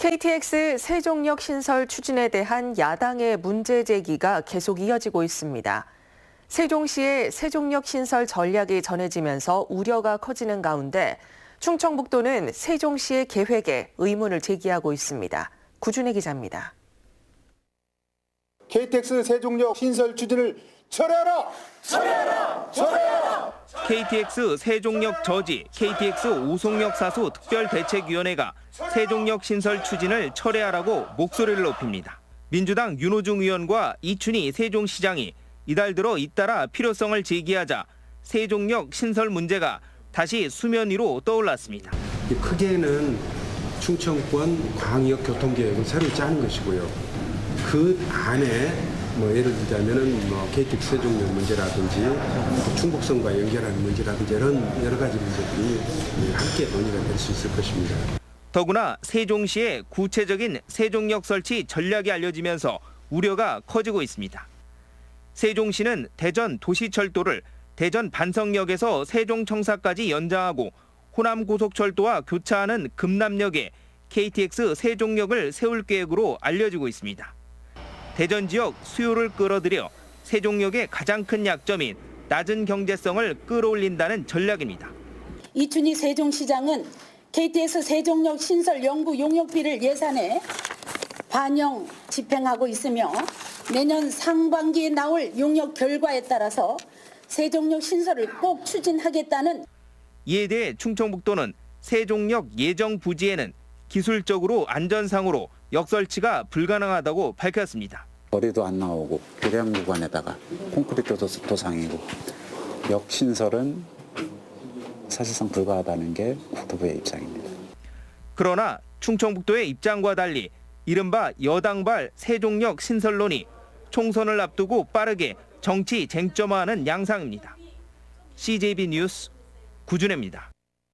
KTX 세종역 신설 추진에 대한 야당의 문제 제기가 계속 이어지고 있습니다. 세종시의 세종역 신설 전략이 전해지면서 우려가 커지는 가운데 충청북도는 세종시의 계획에 의문을 제기하고 있습니다. 구준혜 기자입니다. KTX 세종역 신설 추진을 철회하라! 철회하라! 철회하라! KTX 세종역 저지 KTX 오송역 사수 특별대책위원회가 세종역 신설 추진을 철회하라고 목소리를 높입니다. 민주당 윤호중 의원과 이춘희 세종시장이 이달 들어 잇따라 필요성을 제기하자 세종역 신설 문제가 다시 수면 위로 떠올랐습니다. 이 크게는 충청권 광역 교통계획을 새로 짜는 것이고요. 그 안에 뭐 예를 들자면은 뭐 KTX 세종역 문제라든지 또 충북선과 연결하는 문제라든지 이런 여러 가지 문제들이 함께 논의가 될 수 있을 것입니다. 더구나 세종시의 구체적인 세종역 설치 전략이 알려지면서 우려가 커지고 있습니다. 세종시는 대전 도시철도를 대전 반성역에서 세종청사까지 연장하고 호남 고속철도와 교차하는 금남역에 KTX 세종역을 세울 계획으로 알려지고 있습니다. 대전 지역 수요를 끌어들여 세종역의 가장 큰 약점인 낮은 경제성을 끌어올린다는 전략입니다. 이춘희 세종시장은 KTX 세종역 신설 연구 용역비를 예산에 반영 집행하고 있으며 내년 상반기에 나올 용역 결과에 따라서 세종역 신설을 꼭 추진하겠다는 이에 대해 충청북도는 세종역 예정 부지에는 기술적으로 안전상으로 역설치가 불가능하다고 밝혔습니다. 거리도 안 나오고 교량 구간에다가 콘크리트도 도상이고 역 신설은 사실상 불가하다는 게 국토부의 입장입니다. 그러나 충청북도의 입장과 달리 이른바 여당발 세종역 신설론이 총선을 앞두고 빠르게 정치 쟁점화하는 양상입니다. CJB 뉴스 구준혜입니다.